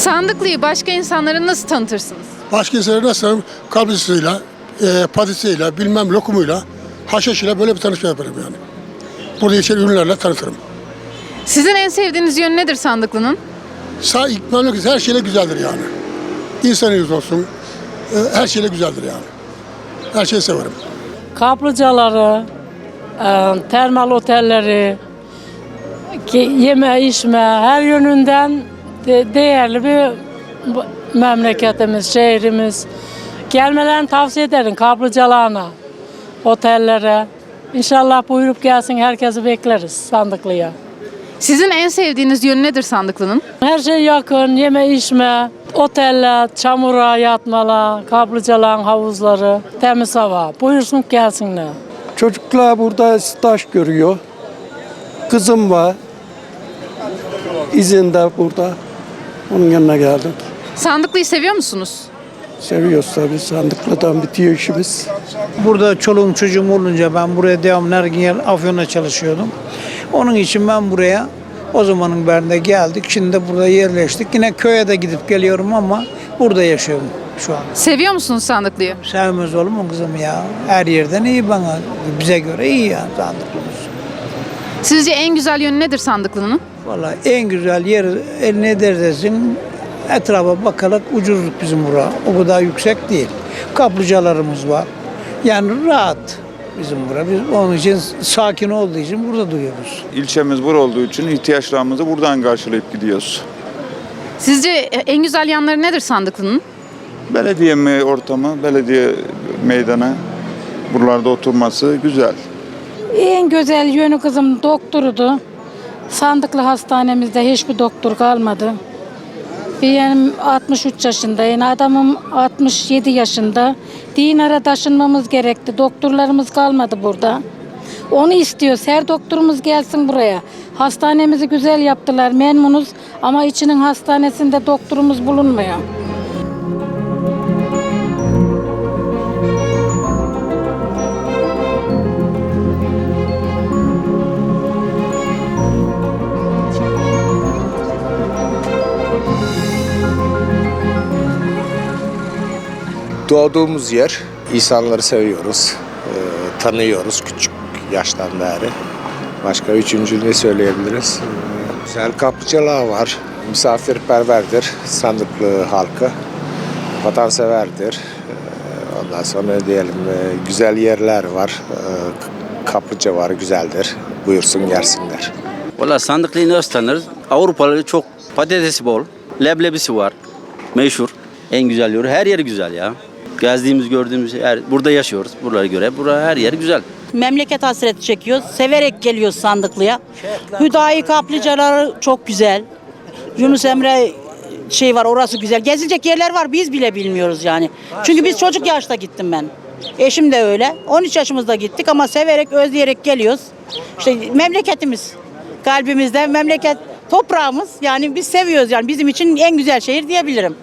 Sandıklı'yı başka insanlara nasıl tanıtırsınız? Başka insanlar nasıl kabrisiyle, e, patisiyle, bilmem lokumuyla, haşhaşıyla böyle bir tanışma yaparım yani. Burada yetişen ürünlerle tanıtırım. Sizin en sevdiğiniz yönü nedir Sandıklı'nın? Sağ memleket her şeyle güzeldir yani. İnsan yüz olsun, e, her şeyle güzeldir yani. Her şeyi severim. kaplıcaları, e, termal otelleri, yeme içme her yönünden de- değerli bir memleketimiz, şehrimiz. Gelmelerini tavsiye ederim kaplıcalarına, otellere. İnşallah buyurup gelsin herkesi bekleriz Sandıklı'ya. Sizin en sevdiğiniz yönü nedir Sandıklı'nın? Her şey yakın, yeme içme, oteller, çamura yatmalar, kaplıcaların havuzları, temiz hava. Buyursun gelsinler. Çocuklar burada staj görüyor. Kızım var. İzinde burada. Onun yanına geldim. Sandıklı'yı seviyor musunuz? Seviyoruz tabii. Sandıklıdan bitiyor işimiz. Burada çoluğum çocuğum olunca ben buraya devamlı her gün yer- Afyon'a çalışıyordum. Onun için ben buraya o zamanın berinde geldik. Şimdi de burada yerleştik. Yine köye de gidip geliyorum ama burada yaşıyorum şu an. Seviyor musunuz Sandıklı'yı? Sevmez olur mu kızım ya? Her yerden iyi bana. Bize göre iyi ya sandıklımız. Sizce en güzel yönü nedir Sandıklı'nın? Vallahi en güzel yer el ne dersin etrafa bakarak ucuzluk bizim bura. O kadar yüksek değil. Kaplıcalarımız var. Yani rahat bizim bura. Biz onun için sakin olduğu için burada duyuyoruz. İlçemiz bur olduğu için ihtiyaçlarımızı buradan karşılayıp gidiyoruz. Sizce en güzel yanları nedir Sandıklı'nın? Belediye me- ortamı, belediye meydanı buralarda oturması güzel. En güzel yönü kızım doktorudu. Sandıklı hastanemizde hiçbir doktor kalmadı. Benim 63 yaşındayım, adamım 67 yaşında. Dinara taşınmamız gerekti. Doktorlarımız kalmadı burada. Onu istiyoruz. Her doktorumuz gelsin buraya. Hastanemizi güzel yaptılar, memnunuz. Ama içinin hastanesinde doktorumuz bulunmuyor. Doğduğumuz yer, insanları seviyoruz, e, tanıyoruz küçük yaştan beri. Başka üçüncü ne söyleyebiliriz? E, güzel kaplıcalar var, misafirperverdir, sandıklı halkı, vatanseverdir. E, ondan sonra diyelim, e, güzel yerler var, e, kaplıca var, güzeldir. Buyursun yersinler. Valla sandıklı nasıl tanır? Avrupalı çok patatesi bol, leblebisi var. Meşhur. En güzel yeri. Her yeri güzel ya. Gezdiğimiz, gördüğümüz yer. Burada yaşıyoruz. Buralara göre. Bura her yer güzel. Memleket hasreti çekiyoruz. Severek geliyoruz sandıklıya. Hüdayi kaplıcaları çok güzel. Yunus Emre şey var orası güzel. Gezilecek yerler var biz bile bilmiyoruz yani. Çünkü biz çocuk yaşta gittim ben. Eşim de öyle. 13 yaşımızda gittik ama severek, özleyerek geliyoruz. İşte memleketimiz. Kalbimizde memleket toprağımız. Yani biz seviyoruz yani bizim için en güzel şehir diyebilirim.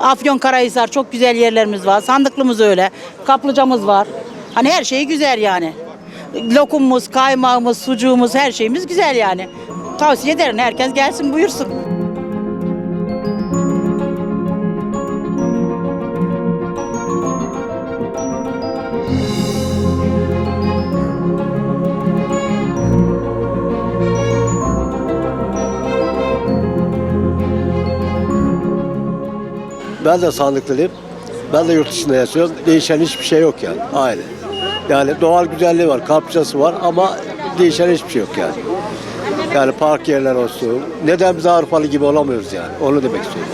Afyon Karahisar çok güzel yerlerimiz var. Sandıklımız öyle. Kaplıcamız var. Hani her şey güzel yani. Lokumumuz, kaymağımız, sucuğumuz her şeyimiz güzel yani. Tavsiye ederim herkes gelsin buyursun. Ben de sandıklıyım. Ben de yurt dışında yaşıyorum. Değişen hiçbir şey yok yani. Aynı. Yani doğal güzelliği var, kaplıcası var ama değişen hiçbir şey yok yani. Yani park yerler olsun. Neden biz Avrupalı gibi olamıyoruz yani? Onu demek istiyorum.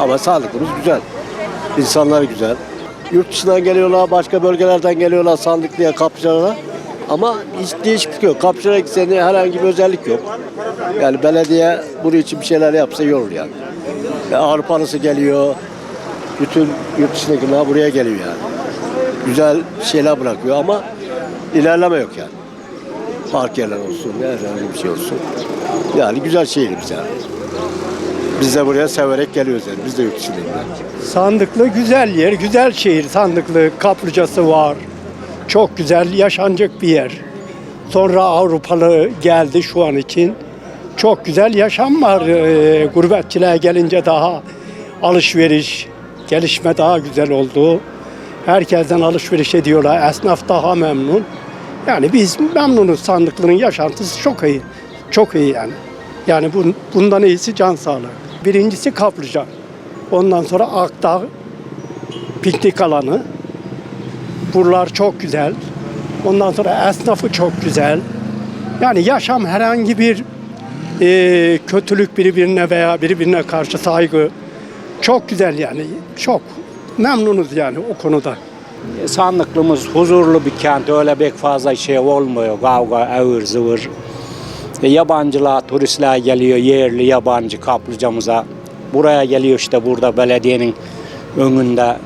Ama sağlıkımız güzel. İnsanlar güzel. Yurt dışından geliyorlar, başka bölgelerden geliyorlar sandıklıya, kaplıcalara. Ama hiç değişiklik yok. Kaplıcalara gitsen de herhangi bir özellik yok. Yani belediye bunun için bir şeyler yapsa iyi olur yani. Ya Avrupalısı geliyor. Bütün yurt dışındakiler buraya geliyor yani. Güzel şeyler bırakıyor ama ilerleme yok yani. Park yerler olsun, herhangi bir şey olsun. Yani güzel şehrimiz yani. Biz de buraya severek geliyoruz yani. Biz de yurt dışındayız. Sandıklı güzel yer, güzel şehir. Sandıklı kaplıcası var. Çok güzel, yaşanacak bir yer. Sonra Avrupalı geldi şu an için. Çok güzel yaşam var. Ee, gurbetçilere gelince daha alışveriş, gelişme daha güzel oldu. Herkesten alışveriş ediyorlar. Esnaf daha memnun. Yani biz memnunuz sandıklının yaşantısı çok iyi. Çok iyi yani. Yani bun- bundan iyisi can sağlığı. Birincisi kaplıca. Ondan sonra Akdağ piknik alanı. Buralar çok güzel. Ondan sonra esnafı çok güzel. Yani yaşam herhangi bir e, kötülük birbirine veya birbirine karşı saygı çok güzel yani. Çok memnunuz yani o konuda. Sandıklımız huzurlu bir kent. Öyle pek fazla şey olmuyor. Kavga, avır zıvır. E, yabancılar, turistler geliyor. Yerli, yabancı kaplıcamıza. Buraya geliyor işte burada belediyenin önünde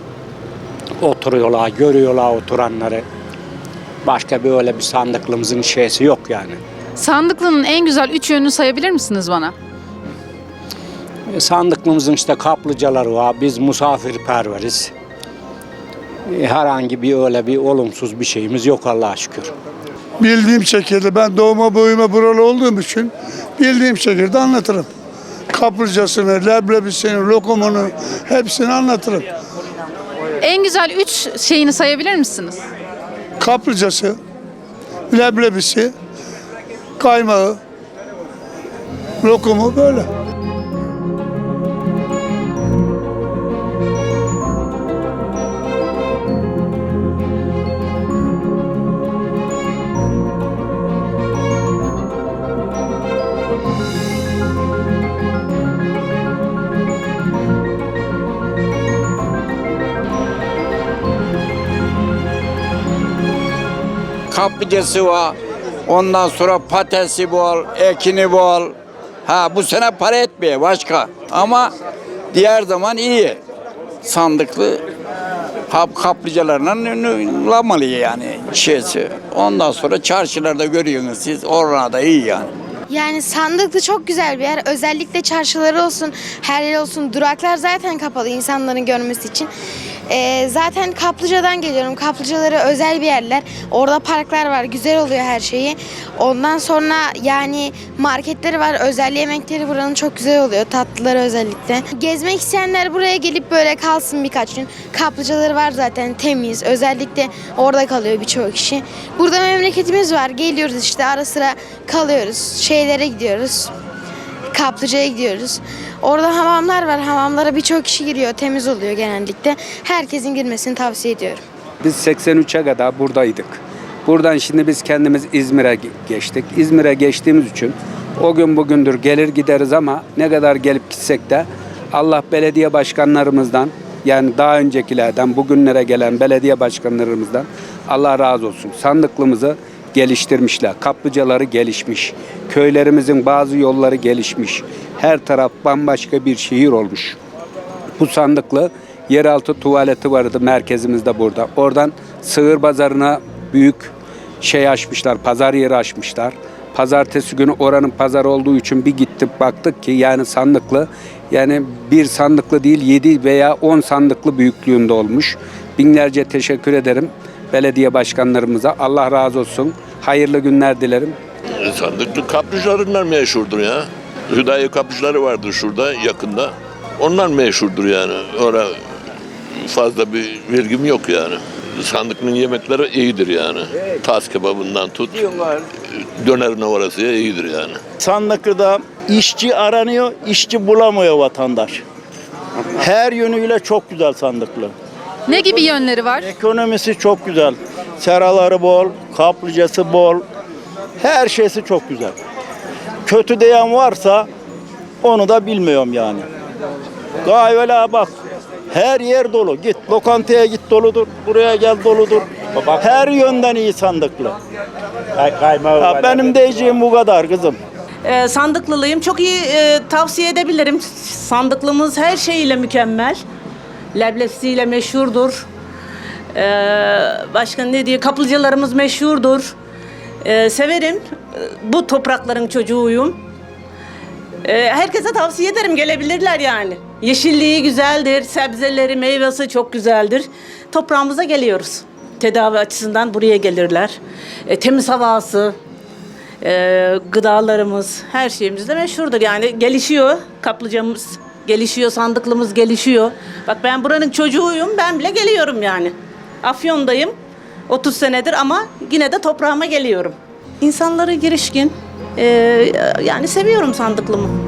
oturuyorlar, görüyorlar oturanları. Başka böyle bir sandıklımızın şeysi yok yani. Sandıklı'nın en güzel üç yönünü sayabilir misiniz bana? E, Sandıklımızın işte kaplıcaları var. Biz misafirperveriz. E, Herhangi bir öyle bir olumsuz bir şeyimiz yok Allah'a şükür. Bildiğim şekilde ben doğma büyüme buralı olduğum için bildiğim şekilde anlatırım. Kaplıcasını, leblebisini, lokumunu hepsini anlatırım. En güzel üç şeyini sayabilir misiniz? Kaplıcası, leblebisi, kaymağı, lokumu böyle. kaplıcası var. Ondan sonra patatesi bol, ekini bol. Ha bu sene para etmiyor başka. Ama diğer zaman iyi. Sandıklı kap kaplıcalarla lamalı yani şeysi. Ondan sonra çarşılarda görüyorsunuz siz. Orada iyi yani. Yani Sandıklı çok güzel bir yer. Özellikle çarşıları olsun, her yer olsun. Duraklar zaten kapalı insanların görmesi için. Ee, zaten Kaplıca'dan geliyorum. Kaplıcaları özel bir yerler. Orada parklar var. Güzel oluyor her şeyi. Ondan sonra yani marketleri var. Özel yemekleri buranın çok güzel oluyor. Tatlıları özellikle. Gezmek isteyenler buraya gelip böyle kalsın birkaç gün. Kaplıcaları var zaten temiz. Özellikle orada kalıyor birçok kişi. Burada memleketimiz var. Geliyoruz işte ara sıra kalıyoruz. Şeylere gidiyoruz. Kaplıca'ya gidiyoruz. Orada hamamlar var. Hamamlara birçok kişi giriyor. Temiz oluyor genellikle. Herkesin girmesini tavsiye ediyorum. Biz 83'e kadar buradaydık. Buradan şimdi biz kendimiz İzmir'e ge- geçtik. İzmir'e geçtiğimiz için o gün bugündür gelir gideriz ama ne kadar gelip gitsek de Allah belediye başkanlarımızdan yani daha öncekilerden bugünlere gelen belediye başkanlarımızdan Allah razı olsun. Sandıklımızı geliştirmişler. Kaplıcaları gelişmiş. Köylerimizin bazı yolları gelişmiş. Her taraf bambaşka bir şehir olmuş. Bu sandıklı yeraltı tuvaleti vardı merkezimizde burada. Oradan sığır pazarına büyük şey açmışlar, pazar yeri açmışlar. Pazartesi günü oranın pazar olduğu için bir gittik baktık ki yani sandıklı yani bir sandıklı değil 7 veya 10 sandıklı büyüklüğünde olmuş. Binlerce teşekkür ederim belediye başkanlarımıza. Allah razı olsun. Hayırlı günler dilerim. Sandıklı kaplıcalarından meşhurdur ya. Hüdayi kaplıcaları vardır şurada yakında. Onlar meşhurdur yani. Orada fazla bir vergim yok yani. Sandıklının yemekleri iyidir yani. Tas kebabından tut, dönerine orasıya iyidir yani. Sandıklı'da işçi aranıyor, işçi bulamıyor vatandaş. Her yönüyle çok güzel Sandıklı. Ne gibi yönleri var? Ekonomisi çok güzel. Seraları bol, kaplıcası bol. Her şeysi çok güzel. Kötü diyen varsa onu da bilmiyorum yani. Kahveler bak. Her yer dolu. Git lokantaya git doludur. Buraya gel doludur. Her yönden iyi sandıklı. Ha, benim diyeceğim bu kadar kızım. Ee, sandıklılıyım. Çok iyi e, tavsiye edebilirim. Sandıklımız her şeyiyle mükemmel. Leblesiyle meşhurdur. Ee, başka ne diye kaplıcalarımız meşhurdur. Ee, severim. Bu toprakların çocuğuyum. Ee, herkese tavsiye ederim gelebilirler yani. Yeşilliği güzeldir, sebzeleri, meyvesi çok güzeldir. Toprağımıza geliyoruz. Tedavi açısından buraya gelirler. E, temiz havası, Ee, gıdalarımız, her şeyimiz de meşhurdur. Yani gelişiyor kaplıcamız, gelişiyor, sandıklımız gelişiyor. Bak ben buranın çocuğuyum, ben bile geliyorum yani. Afyon'dayım 30 senedir ama yine de toprağıma geliyorum. İnsanları girişkin, ee, yani seviyorum sandıklımı.